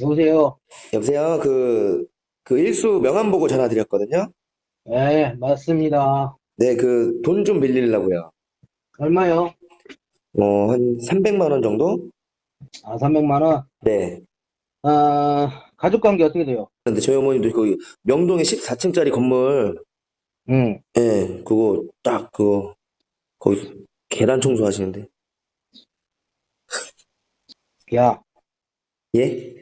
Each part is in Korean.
여보세요? 여보세요? 그, 그 일수 명함 보고 전화 드렸거든요? 네, 맞습니다. 네, 그 돈 좀 빌리려고요. 얼마요? 어, 한 300만 원 정도? 아, 300만 원. 네. 아, 가족 관계 어떻게 돼요? 근데 저희 어머님도 그 명동에 14층짜리 건물, 응. 예, 그거 딱 그거 거기 계단 청소하시는데. 야, 예?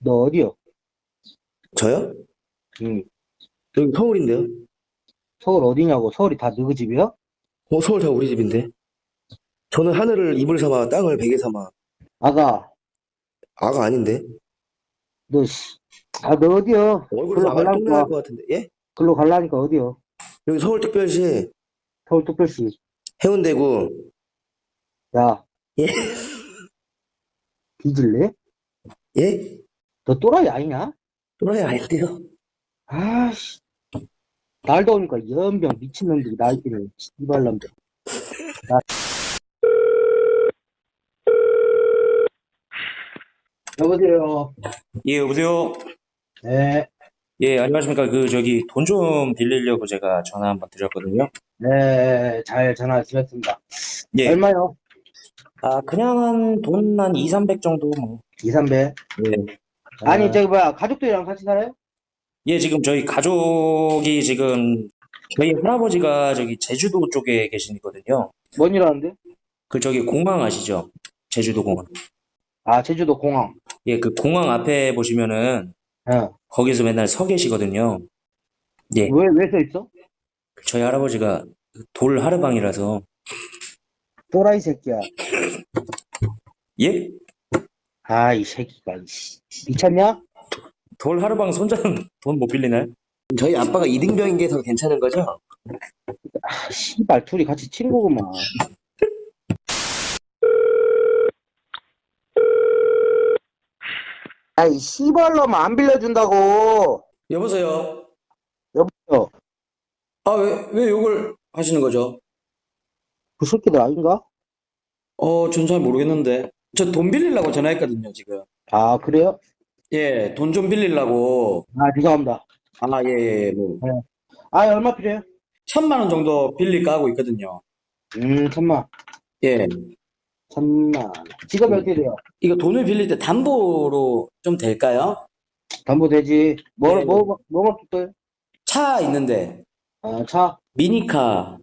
너 어디요? 저요? 응. 여기 서울인데요? 서울 어디냐고? 서울이 다 너희 집이야? 어, 서울 다 우리 집인데. 저는 하늘을 이불 삼아 땅을 베개 삼아. 아가, 아가 아닌데. 너, 씨. 아, 너 어디요? 얼굴에서 글로 아가 똥 갈라니까. 것 같은데. 예? 글로 갈라니까 어디요? 여기 서울특별시 서울특별시. 해운대구. 야. 예? 뒤질래? 예? 너 또라이 아니냐? 또라이 아닌데요? 아씨. 날 더우니까 연병 미친놈들이 날뛰는 이발람들. 나... 여보세요? 예, 여보세요? 네, 예, 안녕하십니까. 그, 저기, 돈 좀 빌리려고 제가 전화 한번 드렸거든요. 네, 잘 전화 드렸습니다. 예. 얼마요? 아, 그냥 한 돈 한 2, 300 정도, 뭐. 2, 300. 예. 아니, 아, 저기 뭐야, 가족들이랑 같이 살아요? 예, 지금 저희 가족이 지금, 저희 할아버지가 저기 제주도 쪽에 계시거든요. 뭔 일 하는데? 그, 저기 공항 아시죠? 제주도 공항. 아, 제주도 공항. 예, 그 공항 앞에 보시면은, 예. 거기서 맨날 서 계시거든요. 예, 왜, 왜 서 있어? 저희 할아버지가 돌 하르방이라서, 또라이 새끼야. 예? 아, 이 새끼가, 이씨. 미쳤냐? 돌 하르방 손자는 돈 못 빌리나요? 저희 아빠가 이등병인 게 더 괜찮은 거죠? 아, 씨발, 둘이 같이 친구구만. 아, 이 씨발놈 안 빌려준다고. 여보세요? 여보세요? 아, 왜, 왜 욕을 하시는 거죠? 그 새끼들 아닌가? 어, 전 잘 모르겠는데. 저 돈 빌리려고 전화했거든요, 지금. 아, 그래요? 예, 돈 좀 빌리려고. 아, 죄송합니다. 아, 예, 예, 뭐. 아, 얼마 필요해요? 천만 원 정도 빌릴까 하고 있거든요. 음, 천만. 예. 천만. 직업이 어떻게 돼요? 이거 돈을 빌릴 때 담보로 좀 될까요? 담보 되지. 뭐, 네. 뭐, 뭐, 뭐가 필요해요? 차 있는데, 아, 차. 미니카.